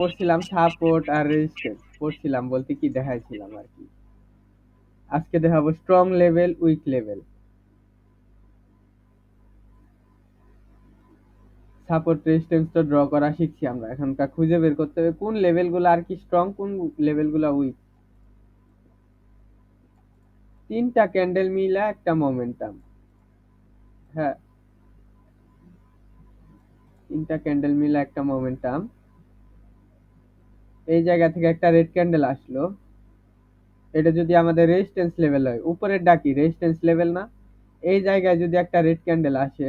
পড়ছিলাম সাপোর্ট আর রেজিস্ট্যান্স পড়ছিলাম বলতে কি, দেখাইছিলাম আর কি। আজকে দেখাবো strong level weak level support রেজিস্ট্যান্সটা draw করা শিখছি আমরা। এখনকার খুঁজে বের করতে হবে কোন লেভেলগুলো আর কি স্ট্রং কোন লেভেলগুলো উইক তিনটা ক্যান্ডেল মিলা একটা মোমেন্টাম হ্যাঁ। তিনটা ক্যান্ডেল মিলা একটা মোমেন্টাম এই জায়গা থেকে একটা রেড ক্যান্ডেল আসলো। এটা যদি আমাদের রেজিস্ট্যান্স লেভেল হয়, উপরের ডাকি রেজিস্ট্যান্স লেভেল না, এই জায়গায় যদি একটা রেড ক্যান্ডেল আসে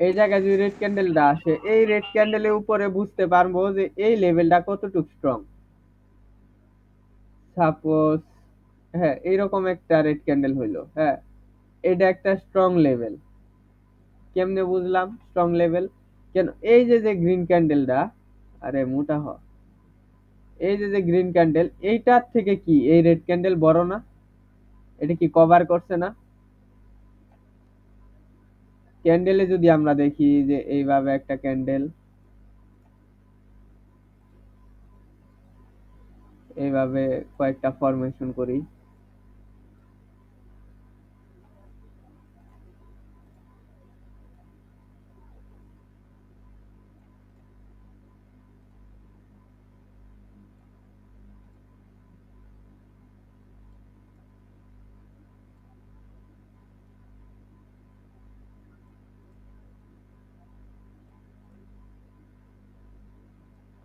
এই জায়গায় যদি রেড ক্যান্ডেলটা আসে, এই রেড ক্যান্ডেলের উপরে বুঝতে পারব যে এই লেভেলটা কতটুকু স্ট্রং সাপোজ হ্যাঁ এইরকম একটা রেড ক্যান্ডেল হইল হ্যাঁ এটা একটা স্ট্রং লেভেল কেমনে বুঝলাম? স্ট্রং লেভেল কেন, এই যে যে গ্রিন ক্যান্ডেলটা আরে মোটা হ, এই যে যে গ্রিন ক্যান্ডেল এইটার থেকে কি এই রেড ক্যান্ডেল বড় না? এটা কি কভার করছে না? ক্যান্ডেলে যদি আমরা দেখি যে এইভাবে একটা ক্যান্ডেল এইভাবে কয়েকটা ফরমেশন করি।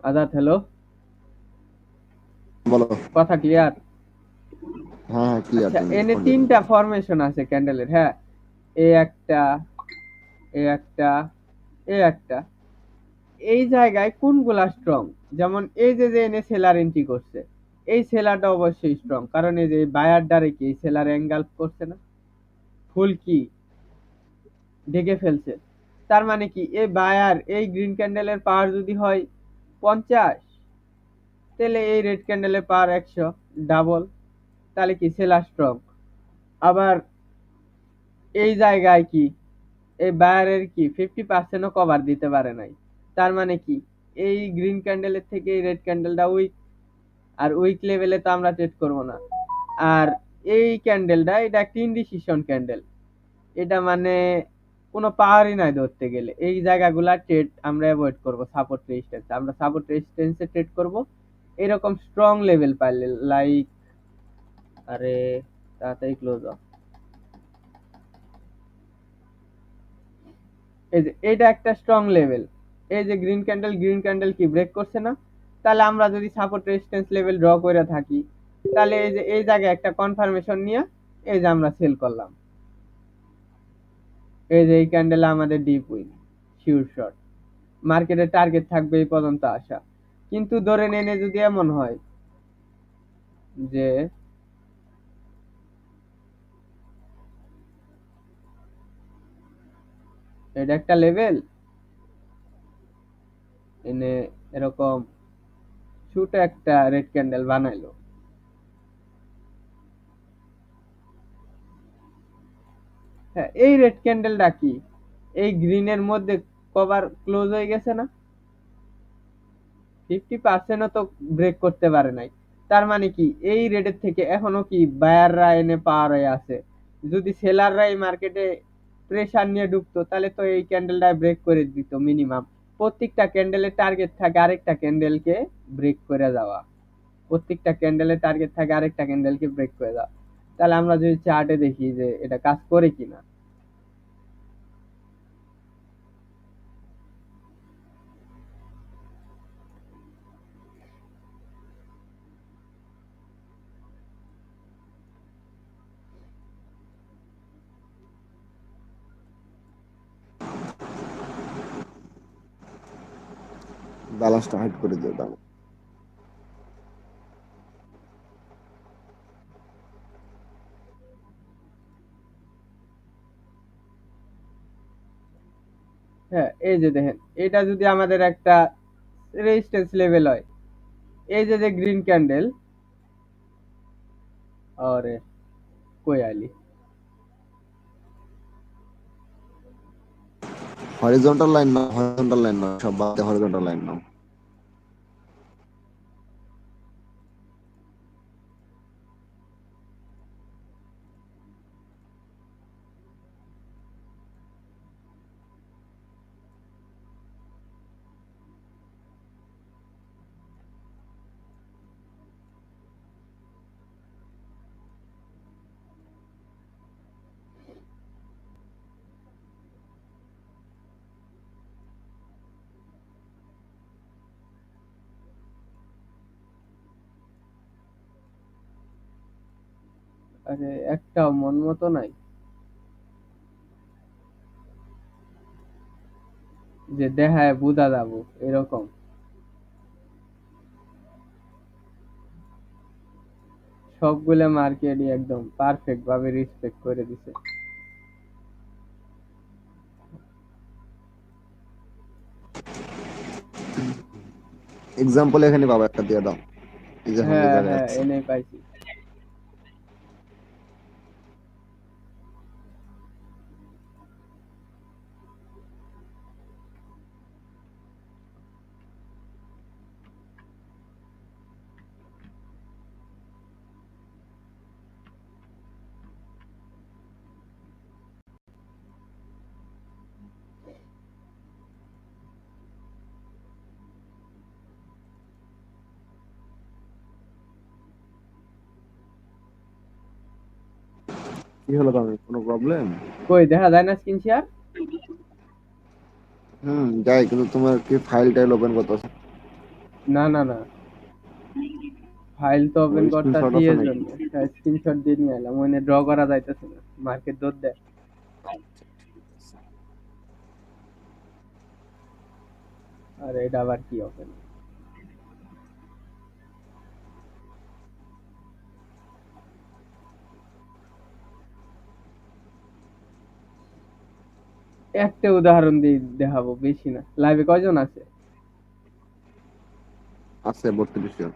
আজাদ হ্যালো বলো। কথা ক্লিয়ার হ্যাঁ হ্যাঁ ক্লিয়ার আচ্ছা এনে তিনটা ফরমেশন আছে ক্যান্ডেলের হ্যাঁ? এ একটা এ একটা এ একটা। এই জায়গায় কোনগুলা স্ট্রং যেমন এই যে যে এনে সেলার এন্ট্রি করছে এই সেলারটা অবশ্যই স্ট্রং কারণ এই যে বায়ার ডারে কি এই সেলার অ্যাঙ্গাল করছে না? ফুল কি? ঢেকে ফেলছে। তার মানে কি এই বায়ার এই গ্রিন ক্যান্ডেলের পাওয়ার যদি হয় পঞ্চাশ। তাহলে এই রেড ক্যান্ডেলের পাওয়ার একশো ডাবল তাহলে কি? সেলার স্ট্রং আবার এই জায়গায় কি? এই বায়ারের কি? ফিফটি পার্সেন্টও কভার দিতে পারে নাই। তার মানে কি? এই গ্রিন ক্যান্ডেলের থেকে এই রেড ক্যান্ডেলটা উইক আর উইক লেভেলে তো আমরা ট্রেড করব না। আর এই ক্যান্ডেলটা এটা একটা ইনডিসিশন ক্যান্ডেল এটা মানে কোনো পাওয়ারই নাই ধরতে গেলে। এই জায়গাগুলা ট্রেড আমরা অ্যাভয়েড করব সাপোর্ট রেজিস্ট্যান্স আমরা সাপোর্ট রেজিস্ট্যান্সে ট্রেড করব। এরকম স্ট্রং লেভেল পাইলে লাইক আরে, তাড়াতাড়ি ক্লোজ অফ এই যে এটা একটা স্ট্রং লেভেল এই যে গ্রিন ক্যান্ডেল গ্রিন ক্যান্ডেল কি ব্রেক করছে না? তাহলে আমরা যদি সাপোর্ট রেজিস্ট্যান্স লেভেল ড্র করে থাকি, তাহলে এই যে, এই জায়গায় একটা কনফার্মেশন নিয়ে, এই যে আমরা সেল করলাম। এই যে এই ক্যান্ডেল আমাদের ডিপ উইন শিওর শট মার্কেটের টার্গেট থাকবে এই পর্যন্ত আসা কিন্তু ধরে নেনে যদি এমন হয় যে এটা একটা লেভেল এনে এরকম ছোট একটা রেড ক্যান্ডেল বানাইলো। হ্যাঁ এই রেড ক্যান্ডেলটা কি? এই গ্রিনের মধ্যে কভার ক্লোজ হয়ে গেছে না? ফিফটি পার্সেন্টও তো ব্রেক করতে পারে নাই। তার মানে কি? এই রেটের থেকে এখনও কি বায়াররা এনে পাওয়ার হয়ে আছে? যদি সেলাররা এই মার্কেটে প্রেসার নিয়ে ঢুকতো, তাহলে তো এই ক্যান্ডেলটা ব্রেক করে দিত মিনিমাম প্রত্যেকটা ক্যান্ডেলের টার্গেট থাকে আরেকটা ক্যান্ডেলকে ব্রেক করে যাওয়া প্রত্যেকটা ক্যান্ডেলের টার্গেট থাকে আরেকটা ক্যান্ডেলকে ব্রেক করে দেওয়া। তাহলে আমরা যদি চার্টে দেখি যে এটা কাজ করে কিনা। ব্যালেন্সটা হাইড করে দিও দাও। হ্যাঁ এই যে দেখেন এটা যদি আমাদের একটা রেজিস্ট্যান্স লেভেল হয় এই যে যে গ্রিন ক্যান্ডেল আরে কই আলি হরিজন্টাল লাইন না হরিজন্টাল লাইন না সব বাদ হরিজন্টাল লাইন একটাও মন মতো নাই। যে দেখায় বুঝা যাব এরকম। সবগুলো মার্কেটই একদম পারফেক্ট ভাবে রেসপেক্ট করে দিছে। এক্সাম্পল এখানে বাবা একটা দিয়ে দাও। এই যে হ্যাঁ হ্যাঁ। এনে পাইছি। কি হলো কোনো প্রবলেম কই দেখা যায় না স্ক্রিন শেয়ার হুম যাই কিন্তু তোমার কি ফাইল টাইল ওপেন করতেছে না না না। ফাইল তো ওপেন করতে দিয়ে জন্য। স্ক্রিনশট দিয়ে নিয়ে এলাম। ওখানে ড্র করা যাইতেছে না। মার্কেট দৌড় দেয়। আর এটা আবার কি ওপেন একটা উদাহরণ দিয়ে দেখাবো বেশি না। লাইভে কয়জন আছে? আছে বত্রিশ জন।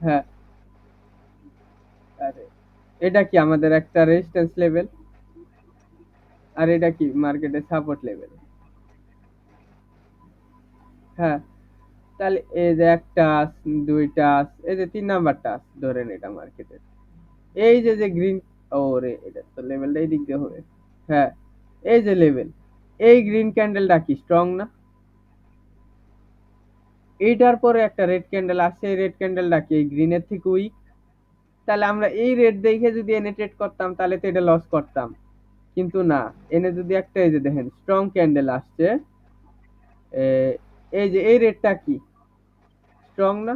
হ্যাঁ। আরে এটা কি আমাদের একটা রেজিস্ট্যান্স লেভেল আর এটা কি? মার্কেটের সাপোর্ট লেভেল হ্যাঁ। তাহলে এই যে একটা দুইটা এই যে তিন নাম্বারটা ধরেন এটা মার্কেটের এই যে যে গ্রিন ও রে এটা তো লেভেলটা এই দিক দিয়ে হবে। হ্যাঁ এই যে লেভেল এই গ্রিন ক্যান্ডেলটা কি স্ট্রং না? এইটার পরে একটা রেড ক্যান্ডেল আসছে এই রেড ক্যান্ডেলটা কি এই গ্রিনের থেকে উইক তাহলে আমরা এই রেড দেখে যদি এনে ট্রেড করতাম, তাহলে তো এটা লস করতাম। কিন্তু না। এনে যদি একটা এই যে দেখেন স্ট্রং ক্যান্ডেল আসছে। এই যে এই রেডটা কি? স্ট্রং না?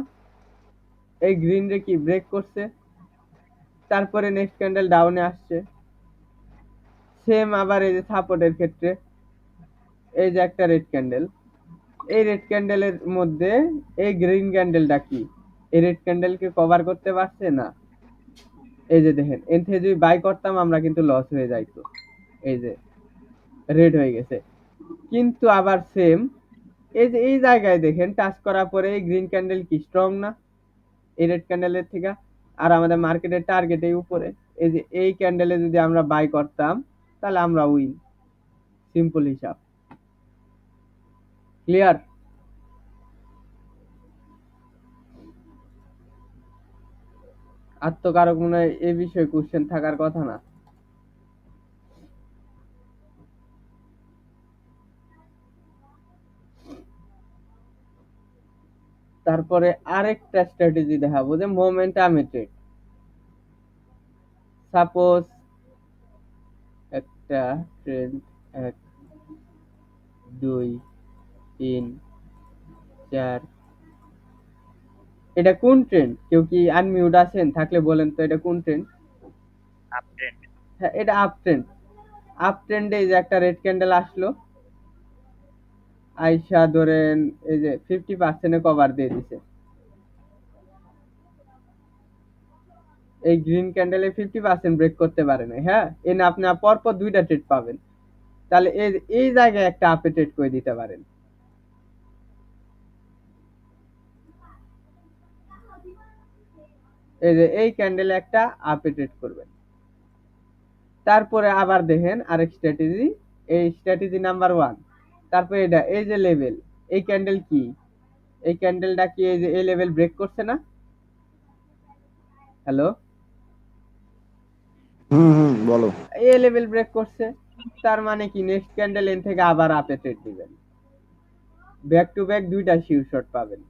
এই গ্রিন রে কি ব্রেক করছে? তারপরে নেক্সট ক্যান্ডেল ডাউনে আসছে। সেম আবার এই যে সাপোর্টের ক্ষেত্রে। এই যে একটা রেড ক্যান্ডেল এই রেড ক্যান্ডেলের মধ্যে এই গ্রিন ক্যান্ডেলটা কি? এই রেড ক্যান্ডেলকে কভার করতে পারছে না? এই যে দেখেন এর থেকে যদি বাই করতাম, আমরা কিন্তু লস হয়ে যাইতো। এই যে রেড হয়ে গেছে। কিন্তু আবার সেম এই যে, এই জায়গায় দেখেন টাচ করার পরে গ্রিন ক্যান্ডেল কি স্ট্রং না? এই রেড ক্যান্ডেলের থেকে। আর আমাদের মার্কেটের টার্গেট এই উপরে। এই যে, এই ক্যান্ডেলে যদি আমরা বাই করতাম, তাহলে আমরা উইন সিম্পল হিসাব। ক্লিয়ার কারও মনে হয় এ বিষয়ে কোশ্চেন থাকার কথা না। তারপরে আরেকটা স্ট্র্যাটেজি দেখাবো যে মোমেন্টামে ট্রেড সাপোজ একটা ট্রেন্ড এক দুই তিন চার। এটা কোন ট্রেন্ড কেউ কি আনমিউট আছেন? থাকলে বলেন তো এটা কোন ট্রেন্ড আপট্রেন্ড হ্যাঁ এটা আপ ট্রেন্ড আপ ট্রেন্ডে যে একটা রেড ক্যান্ডেল আসলো। আইসা ধরেন এই যে ফিফটি পার্সেন্টে কভার দিয়ে দিছে। এই গ্রিন ক্যান্ডেলে ফিফটি পার্সেন্ট ব্রেক করতে পারে না হ্যাঁ? এনে আপনি পরপর দুইটা ট্রেড পাবেন। তাহলে এই এই জায়গায় একটা আপে ট্রেড করে দিতে পারেন। এই যে এই ক্যান্ডেলে একটা আপে ট্রেড করবেন। তারপরে আবার দেখেন আরেক স্ট্র্যাটেজি এই স্ট্র্যাটেজি নাম্বার ওয়ান তারপরে এটা এই যে লেভেল এই ক্যান্ডেল কি? এই ক্যান্ডেলটা কি এই যে এই লেভেল ব্রেক করছে না? হ্যালো হুম হুম বলো। এ লেভেল ব্রেক করছে তার মানে কি? নেক্সট ক্যান্ডেল এন থেকে আবার আপে ট্রেড দিবেন। ব্যাক টু ব্যাক দুইটা শিউ শট পাবেন।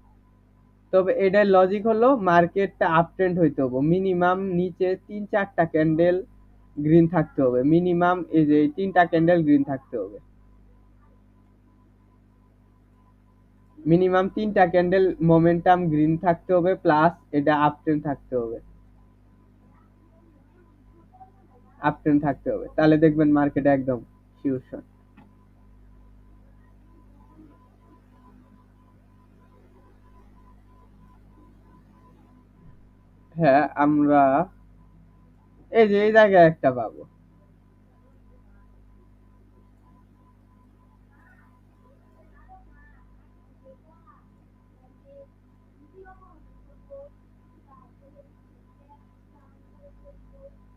তবে এটার লজিক হলো মার্কেটটা আপ ট্রেন্ড হইতে হবে। মিনিমাম নিচে তিন চারটা ক্যান্ডেল গ্রিন থাকতে হবে। মিনিমাম এই যে এই তিনটা ক্যান্ডেল গ্রিন থাকতে হবে। মিনিমাম তিনটা ক্যান্ডেল মোমেন্টাম গ্রিন থাকতে হবে প্লাস এটা আপ ট্রেন্ড থাকতে হবে। আপ ট্রেন্ড থাকতে হবে। তাহলে দেখবেন মার্কেট একদম শিওর হ্যাঁ আমরা এই যে, এই জায়গায় একটা পাবো।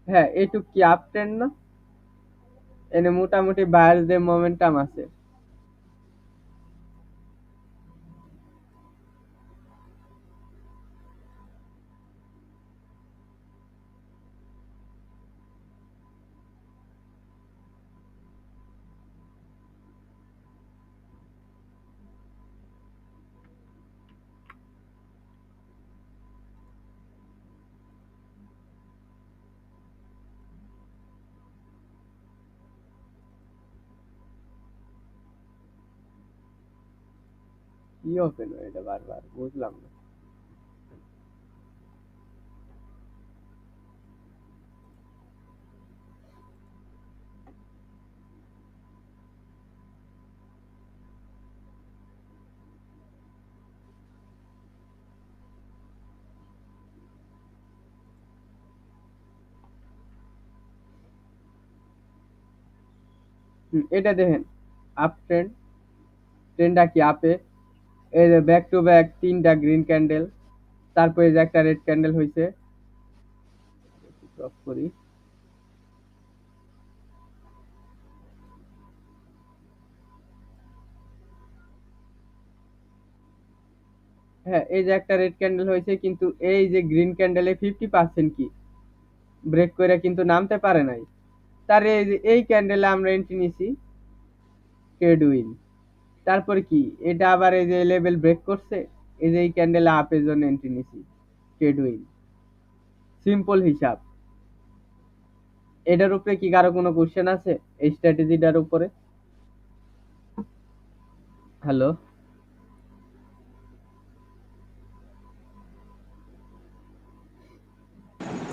হ্যাঁ এইটুক কি আপ ট্রেন্ড না? এনে মোটামুটি বায়ারদের মোমেন্টাম আছে। কি ওপেন এটা বারবার বুঝলাম না হুম, এটা দেখেন আপ ট্রেন্ড ট্রেন্ডটা কি আপে এই যে ব্যাক টু ব্যাক তিনটা গ্রিন ক্যান্ডেল তারপরে যে একটা রেড ক্যান্ডেল হয়েছে ড্রপ করি। হ্যাঁ এই যে একটা রেড ক্যান্ডেল হয়েছে কিন্তু এই যে গ্রিন ক্যান্ডেলে ফিফটি পার্সেন্ট কি? ব্রেক করে কিন্তু নামতে পারে নাই। তার এই ক্যান্ডেলে আমরা এন্ট্রি নিছি ট্রেড উইন তারপর কি? এটা আবার এই যে লেভেল ব্রেক করছে এই যে এই ক্যান্ডেলে আপের জন্য এন্ট্রি নিছি ট্রেড উইন সিম্পল হিসাব। এটার উপরে কি কারও কোনো কোশ্চেন আছে? এই স্ট্র্যাটেজিটার উপরে। হ্যালো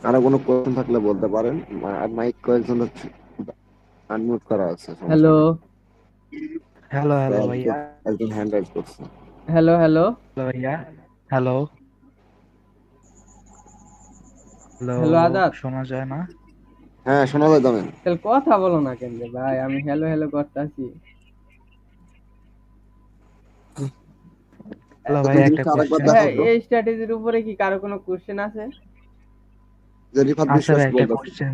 কারও কোনো কোয়েশ্চেন থাকলে বলতে পারেন। আর মাইক কয়েকজন আনমিউট করা আছে হ্যালো। হ্যালো হ্যালো ভাইয়া। একজন হ্যান্ড রাইজ করছে। হ্যালো হ্যালো হ্যালো ভাইয়া। হ্যালো হ্যালো আদাব। শোনা যায় না? হ্যাঁ শোনা যায় দামেন তাহলে কথা বলো না কেন রে ভাই আমি হ্যালো হ্যালো করতেছি। হ্যালো ভাই একটা হ্যাঁ এই স্ট্র্যাটেজির উপরে কি কারও কোনো কোশ্চেন আছে? যে রিফাত আচ্ছা বিশ্বাস বলতেছে।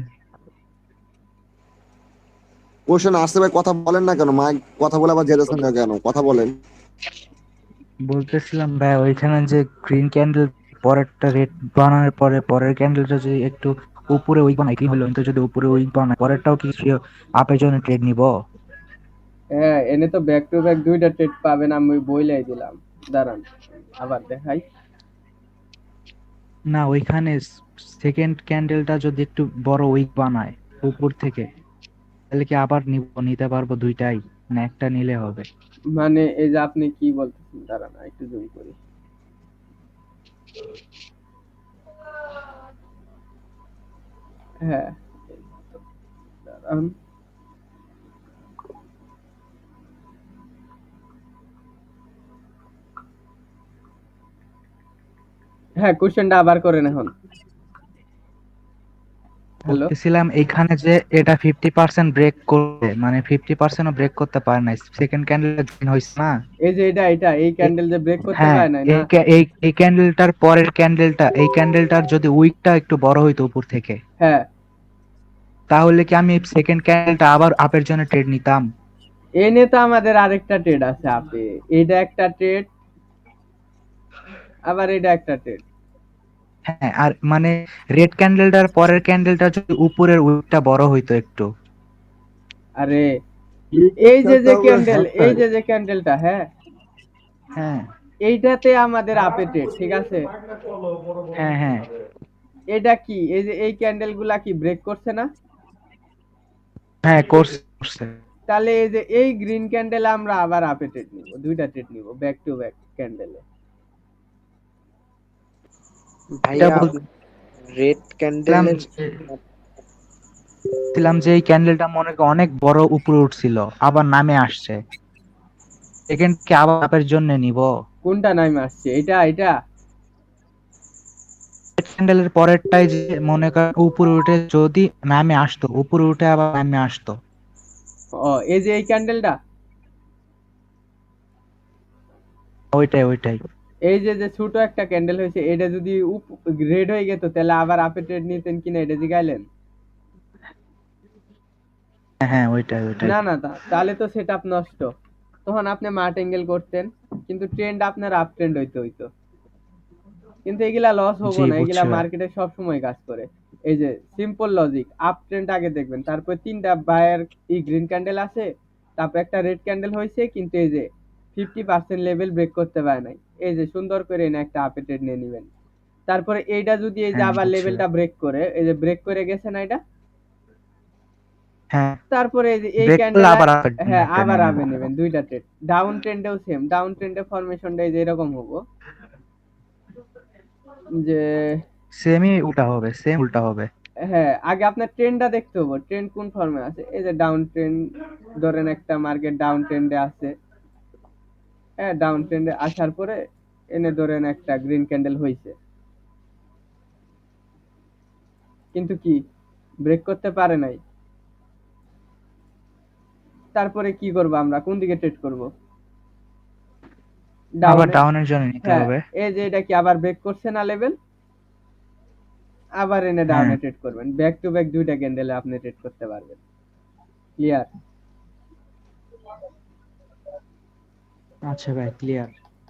কোশ্চেন আসছে ভাই কথা বলেন না কেন? মাইক কথা বলে আবার জেরেছেন না কেন? কথা বলেন। বলতেছিলাম ভাই ওইখানে যে গ্রিন ক্যান্ডেল পরেরটা রেড বানানোর পরে পরের ক্যান্ডেলটা যদি একটু উপরে উইক বানায় কি হলো কিন্তু যদি উপরে উইক বানায় পরেরটাও কি আপের জন্য ট্রেড নিব? হ্যাঁ এনে তো ব্যাক টু ব্যাক দুইটা ট্রেড পাবেন আমি বইলাই দিলাম। দাঁড়ান আবার দেখাই। না ওইখানে সেকেন্ড ক্যান্ডেলটা যদি একটু বড় উইক বানায় উপর থেকে। তাহলে কি আবার নিব? নিতে পারব দুইটাই? না, একটা নিলে হবে। মানে এই যে আপনি কি বলতেছেন, দাঁড়ান একটু জুম করি। হ্যাঁ দাঁড়ান। হ্যাঁ কোশ্চেনটা আবার করেন এখন। বলতেছিলাম এখানে যে এটা ফিফটি পার্সেন্ট ব্রেক করবে মানে ফিফটি পার্সেন্টও ব্রেক করতে পারে নাই। সেকেন্ড ক্যান্ডেল জয়েন হয়েছে না? এই যে এটা এটা এই ক্যান্ডেল যে ব্রেক করতে হ্যাঁ পারে না? এই এই এই ক্যান্ডেলটার পরের ক্যান্ডেলটা এই ক্যান্ডেলটার যদি উইকটা একটু বড় হইতো উপর থেকে হ্যাঁ। তাহলে কি আমি সেকেন্ড ক্যান্ডেলটা আবার আপের জন্য ট্রেড নিতাম? এনে তো আমাদের আরেকটা ট্রেড আছে আপে এটা একটা ট্রেড আবার এটা একটা ট্রেড হ্যাঁ আর মানে রেড ক্যান্ডেলটার পরের ক্যান্ডেলটা যদি উপরের উইকটা বড় হইতো একটু। আরে এই যে যে ক্যান্ডেল এই যে যে ক্যান্ডেলটা হ্যাঁ। হ্যাঁ। এইটাতে আমাদের আপে ট্রেড ঠিক আছে? হ্যাঁ হ্যাঁ। এটা কি? এই যে এই ক্যান্ডেলগুলা কি ব্রেক করছে না? হ্যাঁ করছে তাহলে এই যে এই গ্রিন ক্যান্ডেল আমরা আবার আপে ট্রেড নিব দুইটা ট্রেড নিব ব্যাক টু ব্যাক ক্যান্ডেলে ভাইয়া রেড ক্যান্ডেলের ছিলাম যে এই ক্যান্ডেলটা মনে কর অনেক বড় উপরে উঠছিল আবার নামে আসছে। সেকেন্ড কে আবার আপের জন্য নিব। কোনটা নাইম আসছে? এটা এটা? রেড ক্যান্ডেলের পরেরটাই যে মনে কর উপরে উঠে যদি নামে আসতো উপরে উঠে আবার নামে আসতো। ও এই যে এই ক্যান্ডেলটা ওইটাই ওইটাই। এই যে যে ছোট একটা ক্যান্ডেল হয়েছে এটা যদি রেড হয়ে যেত তাহলে আবার আপে ট্রেড নিতেন কিনা এটা জিগাইলেন? হ্যাঁ, হ্যাঁ ওইটাই ওইটাই। না না তাহলে তো সেট নষ্ট। তখন আপনি মার্টেঙ্গেল করতেন কিন্তু ট্রেন্ড আপনার আপ ট্রেন্ড হইতে হইতো। কিন্তু এগুলা লস হব না এগুলা। মার্কেটে সব সময় কাজ করে। এই যে সিম্পল লজিক আপ ট্রেন্ড আগে দেখবেন। তারপর তিনটা বায়ার ই গ্রিন ক্যান্ডেল আছে তারপর একটা রেড ক্যান্ডেল হয়েছে কিন্তু এই যে ফিফটি পার্সেন্ট লেভেল ব্রেক করতে পারে নাই। এই যে সুন্দর করে এনে একটা আপে ট্রেড নিয়ে নিবেন। তারপরে এইটা যদি এই যে হ্যাঁ, আবার লেভেলটা ব্রেক করে এই যে ব্রেক করে গেছে না এটা? হ্যাঁ। তারপরে এই ক্যান্ডেল হ্যাঁ আবার নেবেন দুইটা ট্রেড ডাউন ট্রেন্ডেও সেম ডাউন ট্রেন্ডে ফরমেশনটা এই যে এরকম হব। যে সেমই উল্টা হবে সেম উল্টা হবে। হ্যাঁ আগে আপনার ট্রেন্ডটা দেখতে হবে। ট্রেন্ড কোন ফর্মে আছে? এই যে ডাউন ট্রেন্ড ধরেন একটা মার্কেট ডাউন ট্রেন্ডে আছে। হ্যাঁ ডাউন ট্রেন্ডে আসার পরে এনে ধরেন একটা গ্রিন ক্যান্ডেল হয়েছে কিন্তু কি ব্রেক করতে পারে নাই। তারপরে কি করব আমরা? কোন দিকে ট্রেড করব? আবার? ডাউনের জন্য নিতে হ্যাঁ, হবে। এই যে এটা কি আবার ব্রেক করছে না লেভেল আবার এনে ডাউনে হ্যাঁ। ট্রেড করবেন। ব্যাক টু ব্যাক দুইটা ক্যান্ডেলে আপনি ট্রেড করতে পারবেন। ক্লিয়ার আচ্ছা ভাই ক্লিয়ার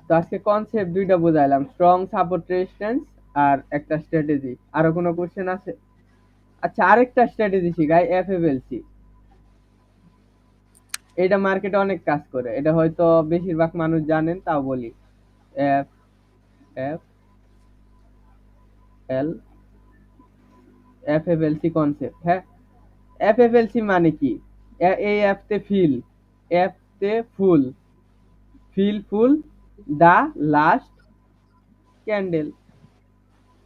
তো আজকে কনসেপ্ট দুইটা বুঝাইলাম। স্ট্রং সাপোর্ট রেজিস্ট্যান্স আর একটা স্ট্র্যাটেজি আরও কোনো কোশ্চেন আছে? আচ্ছা আরেকটা স্ট্র্যাটেজি শিখাই এফএফএলসি এটা মার্কেটে অনেক কাজ করে। এটা হয়তো বেশিরভাগ মানুষ জানেন, তাও বলি। F F L FFLC concept হ্যাঁ? এফএফএলসি মানে কি? এ- এই অ্যাপতে ফিল এফ তে fill full the last candle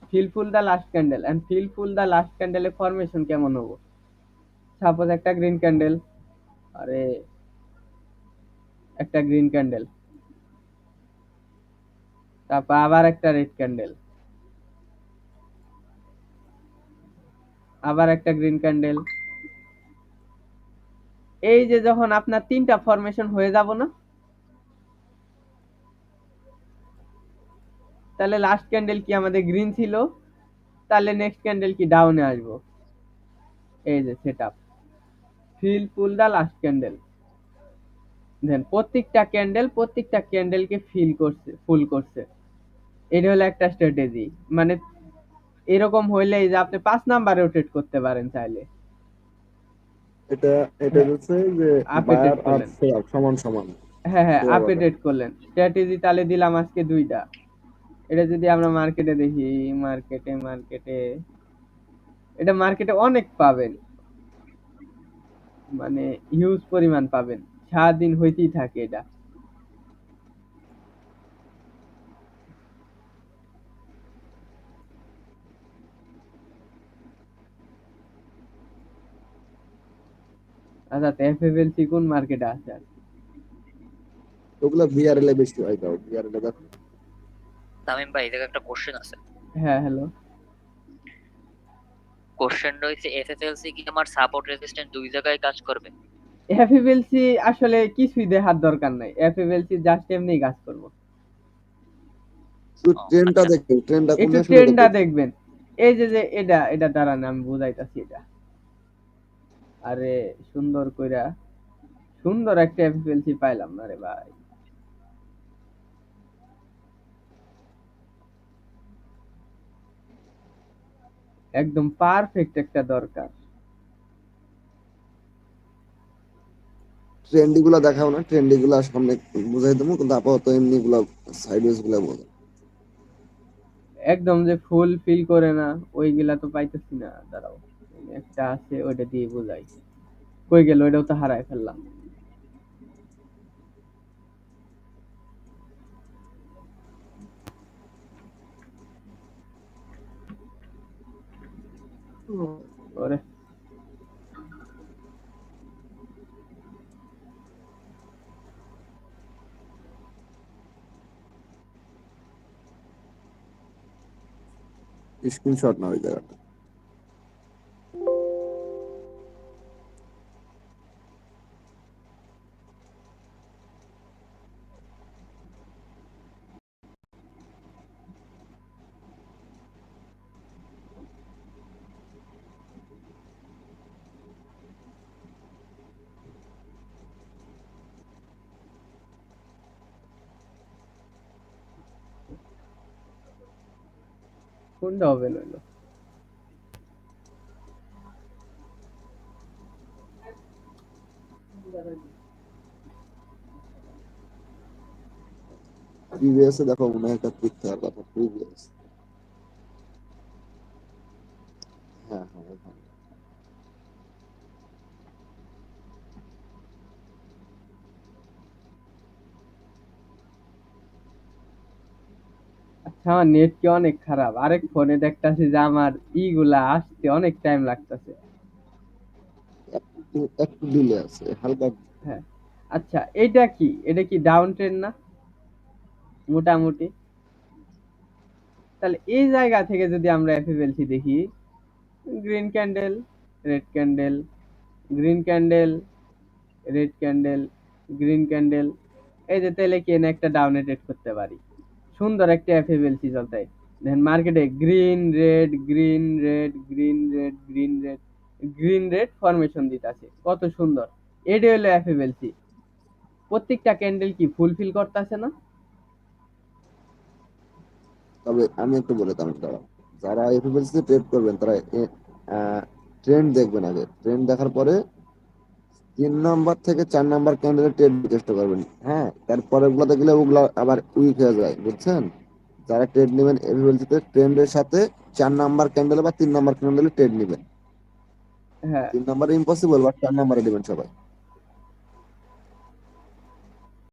fill full the last candle and fill full the last ক্যান্ডেলের formation কেমন হব? সাপোজ একটা গ্রিন ক্যান্ডেল আরে একটা গ্রিন ক্যান্ডেল তারপর আবার একটা রেড ক্যান্ডেল আবার একটা গ্রিন ক্যান্ডেল এই যে যখন আপনার তিনটা ফরমেশন হয়ে যাব না তাহলে লাস্ট ক্যান্ডেল কি আমাদের গ্রিন ছিল? তাহলে নেক্সট ক্যান্ডেল কি ডাউনে আসব? এই যে set up fill full the last candle then প্রত্যেকটা ক্যান্ডেল প্রত্যেকটা ক্যান্ডেলকে ফিল করছে ফুল করছে। এটা হলো একটা স্ট্র্যাটেজি মানে এরকম হইলে যে আপনি পাঁচ নাম্বারে ট্রেড করতে পারেন চাইলে। এটা এটা হচ্ছে যে করলেন। সমান সমান। হ্যাঁ হ্যাঁ ও আপে করলেন। স্ট্র্যাটেজি তাহলে দিলাম আজকে দুইটা। এটা যদি আমরা মার্কেটে দেখি মার্কেটে মার্কেটে এটা মার্কেটে অনেক পাবেন। মানে হিউজ পরিমাণ পাবেন। সারাদিন হইতেই থাকে এটা। আচ্ছা এফএফএলসি কোন মার্কেটে আছে? ওগুলো বিআরএল এ বেশি হয় তাও বিআরএল এ তামিম ভাই এদিকে একটা কোশ্চেন আছে। হ্যাঁ হ্যালো কোশ্চেন রয়েছে এসএসএলসি কি আমার সাপোর্ট রেজিস্ট্যান্ট দুই জায়গায় কাজ করবে? এফএফএলসি আসলে কিছুই দেখার দরকার নাই। এফএফএলসি জাস্ট এমনি কাজ করব। ট্রেনটা আচ্ছা। দেখবেন ট্রেনটা কোন করবে? দেখবেন। এই যে যে এটা এটা দাঁড়ান আমি বুঝাইতাছি এটা। আরে সুন্দর কইরা সুন্দর একটা এফএফএলসি পাইলাম না রে ভাই। একদম পারফেক্ট একটা দরকার। ট্রেন্ডি গুলা দেখাও না ট্রেন্ডি গুলা সামনে বুঝাই দেবো কিন্তু আপাতত এমনি গুলা সাইডওয়েজগুলা বোঝা। একদম যে ফুল ফিল করে না ওইগুলা তো পাইতেছি না দাঁড়াও। একটা আছে ওইটা দিয়ে বোঝাই। কই গেল? ওইটাও তো হারায় ফেললাম। ওরে স্ক্রিনশট না ওই জায়গাটা কোনটা হবে নইলো প্রিভিয়াসে দেখো মনে হয় একটা পিক থাকার কথা প্রিভিয়াস হ্যাঁ হ্যাঁ এখানে। আচ্ছা আমার নেট কি অনেক খারাপ। আরেক ফোনে দেখতাছি যে আমার ইগুলা আসতে অনেক টাইম লাগতেছে। একটু ডিলে আছে হালকা। হ্যাঁ। আচ্ছা এটা কি? এটা কি ডাউন ট্রেন না? মোটামুটি? তাহলে এই জায়গা থেকে যদি আমরা এফএফএলসি দেখি green candle red candle green candle red candle green candle এই যে তাহলে কি একটা ডাউনে ট্রেড করতে পারি? সুন্দর একটা এফএফএলসি চলতে দেখেন মার্কেটে green red green red green red green red green red formation দিতেছে। কত সুন্দর। এটা হলো এফএফএলসি প্রত্যেকটা ক্যান্ডেল কি ফুলফিল করতেছে না? তবে আমি একটু বলে দাঁড়াও যারা এফএফএলসি তে ট্রেড করবেন, তারা ট্রেন্ড দেখবেন আগে। ট্রেন্ড দেখার পরে তিন নাম্বার থেকে চার নাম্বার ক্যান্ডিডেট ট্রেড চেষ্টা করবেন। হ্যাঁ তারপরে গুলোতে গেলে ওগুলো আবার উইক হয়ে যায় বুঝছেন? যারা ট্রেড নেবেন এফএফএলসি তে ট্রেন্ডের সাথে চার নাম্বার ক্যান্ডেল বা তিন নাম্বার ক্যান্ডেলে ট্রেড নেবেন। হ্যাঁ। তিন নাম্বার ইম্পসিবল বা চার নাম্বারে নেবেন সবাই।